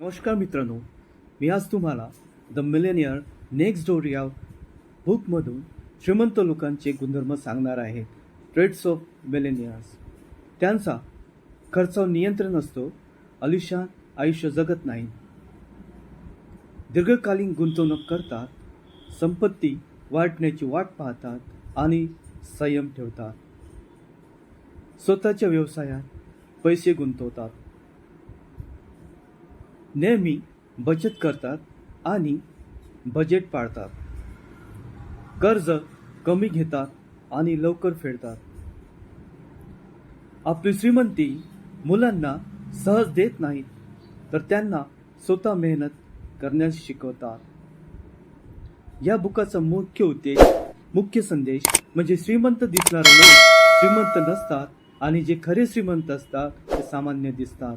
नमस्कार मित्रांनो मी आज तुम्हाला द मिलेनियर नेक्स्ट डोर या बुकमधून श्रीमंत लोकांचे गुणधर्म सांगणार आहे. ट्रेड्स ऑफ मिलेनियर्स त्यांचा खर्चावर नियंत्रण असतो आलिशान आयुष्य जगत नाही. दीर्घकालीन गुंतवणूक करतात संपत्ती वाटण्याची वाट पाहतात आणि संयम ठेवतात. स्वतःच्या व्यवसायात पैसे गुंतवतात. नेहमी बचत करतात आणि बजेट पाळतात. कर्ज कमी घेतात आणि लवकर फेडतात. आपली श्रीमंती मुलांना सहज देत नाहीत तर त्यांना स्वतः मेहनत करण्यास शिकवतात. या बुकाचा मुख्य उद्देश मुख्य संदेश म्हणजे श्रीमंत दिसणारे लोक श्रीमंत नसतात आणि जे खरे श्रीमंत असतात ते सामान्य दिसतात.